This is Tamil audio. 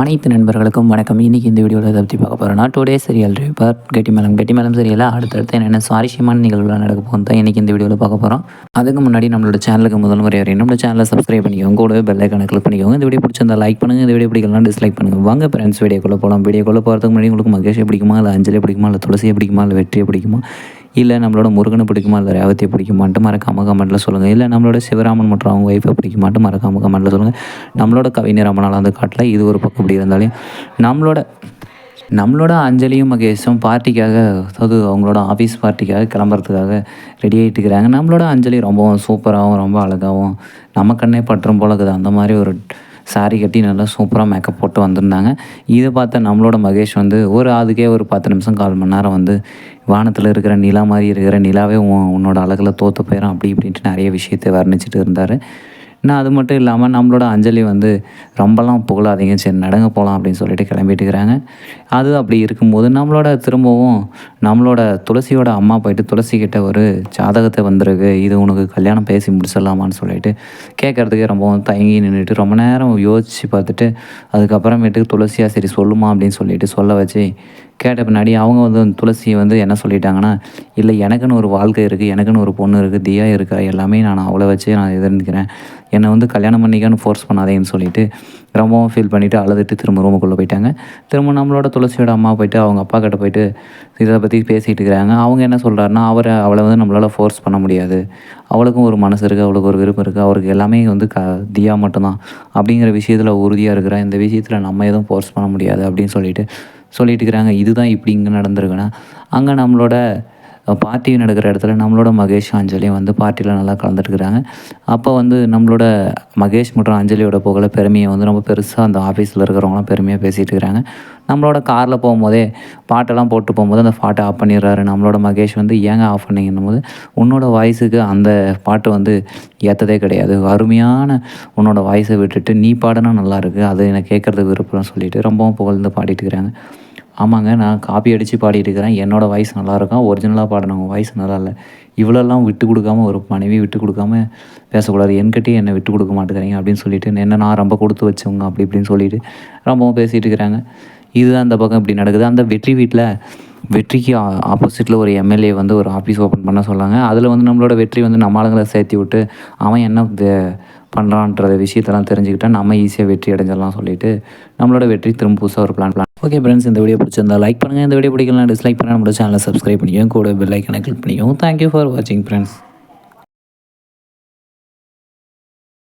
அனைத்து நண்பர்களுக்கும் வணக்கம். இன்றைக்கி இந்த வீடியோவில் இதை பற்றி பார்க்க போகிறோம்னா டே சீரியல் ரிப்பர் கெட்டிமலம் கெட்டிமலம் சீரியலில் அடுத்தடுத்து என்னென்ன சுவாரஸ்யமான நிகழ்வுகள் நடக்க போகும் தான் இன்றைக்கி இந்த வீடியோவில் பார்க்க போகிறோம் அதுக்கு முன்னாடி நம்மளோட சேனலுக்கு முதல் முறை வரையும் நம்மளோட சேனலை சப்ஸ்கிரைப் பண்ணிக்கோங்க. கூடவே பெல் ஐக்கானை கிளிக் பண்ணிக்கோங்க. இந்த வீடியோ பிடிச்சிருந்தா லைக் பண்ணுங்கள் இந்த வீடியோ பிடிக்கலாம் டிஸ்லைக் பண்ணுங்கள் வாங்க ஃப்ரெண்ட்ஸ் வீடியோக்குள்ளே போகலாம் வீடியோக்குள்ளே போகிறதுக்கு முன்னாடி உங்களுக்கு மகேஷை பிடிக்குமா? இல்லை அஞ்சலி பிடிக்குமா? இல்லை துளசியை பிடிக்குமா? இல்லை வெற்றியை பிடிக்குமா? இல்லை நம்மளோட முருகனை பிடிக்குமா? இல்லை ரேவதியை பிடிக்குமான்ட்டு மறக்காம கமெண்ட்டில் சொல்லுங்கள் இல்லை நம்மளோட சிவராமன் மற்றும் அவங்க ஒய்ஃபை பிடிக்குமான்ட்டு மறக்காம கமெண்ட்டில் சொல்லுங்கள் நம்மளோட கவிஞர் அம்மனால் வந்து காட்டல இது ஒரு பக்கம் இப்படி இருந்தாலும் நம்மளோட நம்மளோட அஞ்சலியும் மகேஷும் பார்ட்டிக்காக அதாவது அவங்களோட ஆஃபீஸ் பார்ட்டிக்காக கிளம்புறதுக்காக ரெடி ஆகிட்டு இருக்கிறாங்க. நம்மளோட அஞ்சலி ரொம்பவும் சூப்பராகவும் ரொம்ப அழகாகவும் நம்ம கண்ணே பற்றும் போல இருக்குது. அந்த மாதிரி ஒரு சாரி கட்டி நல்லா சூப்பராக மேக்கப் போட்டு வந்திருந்தாங்க. இதை பார்த்த நம்மளோட மகேஷ் வந்து ஒரு அதுக்கே ஒரு பத்து நிமிஷம் கால் மணி நேரம் வந்து வானத்தில் இருக்கிற நிலா மாதிரி இருக்கிற நிலாவே உன் உன்னோட அழகில் தோற்று போயிடும் அப்படி இப்படின்ட்டு நிறைய விஷயத்தை வர்ணிச்சிட்டு இருந்தார். நான் அது மட்டும் இல்லாமல் நம்மளோட அஞ்சலி வந்து ரொம்பலாம் புகழாதீங்க சரி நடங்க போகலாம் அப்படின்னு சொல்லிட்டு கிளம்பிட்டு இருக்கிறாங்க. அது அப்படி இருக்கும்போது நம்மளோட திரும்பவும் நம்மளோட துளசியோட அம்மா போயிட்டு துளசி கிட்ட ஒரு ஜாதகத்தை வந்திருக்கு இது உனக்கு கல்யாணம் பேசி முடிச்சிடலாமான்னு சொல்லிட்டு கேட்குறதுக்கே ரொம்பவும் தயங்கி நின்றுட்டு ரொம்ப நேரம் யோசித்து பார்த்துட்டு அதுக்கப்புறமேட்டுக்கு துளசியாக சரி சொல்லுமா அப்படின்னு சொல்லிட்டு சொல்ல வச்சு கேட்ட பின்னாடி அவங்க வந்து துளசியை வந்து என்ன சொல்லிட்டாங்கன்னா இல்லை எனக்குன்னு ஒரு வாழ்க்கை இருக்குது எனக்குன்னு ஒரு பொண்ணு இருக்குது தியா இருக்கா எல்லாமே நான் அவளை வச்சு நான் எதிர்ந்துக்கிறேன் என்னை வந்து கல்யாணம் பண்ணிக்கான்னு ஃபோர்ஸ் பண்ணாதேன்னு சொல்லிட்டு ரொம்பவும் ஃபீல் பண்ணிவிட்டு அழுதுட்டு திரும்ப ரூமுக்குள்ளே போயிட்டாங்க. திரும்ப நம்மளோட துளசியோட அம்மா போயிட்டு அவங்க அப்பா கிட்ட போயிட்டு இதை பற்றி பேசிகிட்டு இருக்கிறாங்க. அவங்க என்ன சொல்கிறாருன்னா அவரை அவளை வந்து நம்மளால் ஃபோர்ஸ் பண்ண முடியாது. அவளுக்கும் ஒரு மனசு இருக்குது அவளுக்கு ஒரு விருப்பம் இருக்குது அவருக்கு எல்லாமே வந்து க தியா மட்டும்தான். அப்படிங்கிற விஷயத்தில் உறுதியாக இருக்கிறேன் இந்த விஷயத்தில் நம்ம எதுவும் ஃபோர்ஸ் பண்ண முடியாது அப்படின்னு சொல்லிட்டு சொல்லிட்டு இருக்கிறாங்க இதுதான் இப்படி இங்கே நடந்திருக்குன்னா அங்கே நம்மளோட பார்ட்டி நடக்கிற இடத்துல நம்மளோட மகேஷ் அஞ்சலியும் வந்து பார்ட்டியில் நல்லா கலந்துட்டுருக்குறாங்க. அப்போ வந்து நம்மளோட மகேஷ் மற்றும் அஞ்சலியோட புகழ பெருமையை வந்து ரொம்ப பெருசாக அந்த ஆஃபீஸில் இருக்கிறவங்களாம் பெருமையாக பேசிகிட்டு இருக்கிறாங்க நம்மளோட காரில் போகும்போதே பாட்டெல்லாம் போட்டு போகும்போது அந்த பாட்டை ஆஃப் பண்ணிடுறாரு. நம்மளோட மகேஷ் வந்து ஏங்க ஆஃப் பண்ணிங்கன்னும் போது உன்னோட வாய்ஸுக்கு அந்த பாட்டு வந்து ஏற்றதே கிடையாது. அருமையான உன்னோட வாய்ஸை விட்டுட்டு நீ பாடினா நல்லாயிருக்கு அது எனக்கு கேட்குறதுக்கு விருப்பம்னு சொல்லிட்டு ரொம்பவும் புகழ்ந்து பாடிட்டு இருக்கிறாங்க ஆமாங்க நான் காப்பி அடித்து பாடிட்டு இருக்கிறேன் என்னோடய வாய்ஸ் நல்லாயிருக்கும் ஒரிஜினலாக பாடினவங்க வாய்ஸ் நல்லா இல்லை இவ்வளோலாம் விட்டு கொடுக்காம ஒரு மனைவி விட்டு கொடுக்காம பேசக்கூடாது. என்கிட்டே என்னை விட்டு கொடுக்க மாட்டேங்கிறீங்க அப்படின்னு சொல்லிட்டு என்ன நான் ரொம்ப கொடுத்து வச்சவங்க அப்படி இப்படின்னு சொல்லிட்டு ரொம்பவும் பேசிகிட்டு இருக்கிறாங்க இதுதான் அந்த பக்கம் இப்படி நடக்குது. அந்த வெற்றி வீட்டில் வெற்றிக்கு ஆப்போசிட்டில் ஒரு எம்எல்ஏ வந்து ஒரு ஆஃபீஸ் ஓப்பன் பண்ண சொன்னாங்க. அதில் வந்து நம்மளோட வெற்றி வந்து நம்ம ஆளுங்களை சேர்த்து விட்டு அவன் என்ன பண்ணுறான்ற விஷயத்தெல்லாம் தெரிஞ்சுக்கிட்டால் நம்ம ஈஸியாக வெற்றி அடைஞ்சிடலாம் சொல்லிட்டு நம்மளோட வெற்றி திரும்ப புதுசாக ஒரு பிளான் பிளான் ஓகே ஃப்ரெண்ட்ஸ் இந்த வீடியோ பிடிச்சிருந்தா லைக் பண்ணுங்கள் இந்த வீடியோ பிடிக்கலாம் டிஸ்லைக் பண்ணால் நம்மளோட சேனலை சப்ஸ்கிரைப் பண்ணிக்கோங்க. கூட பெல் ஐக்கனை கிளிக் பண்ணிக்கோங்க. தேங்க்யூ ஃபார் வாட்சிங் ஃப்ரெண்ட்ஸ்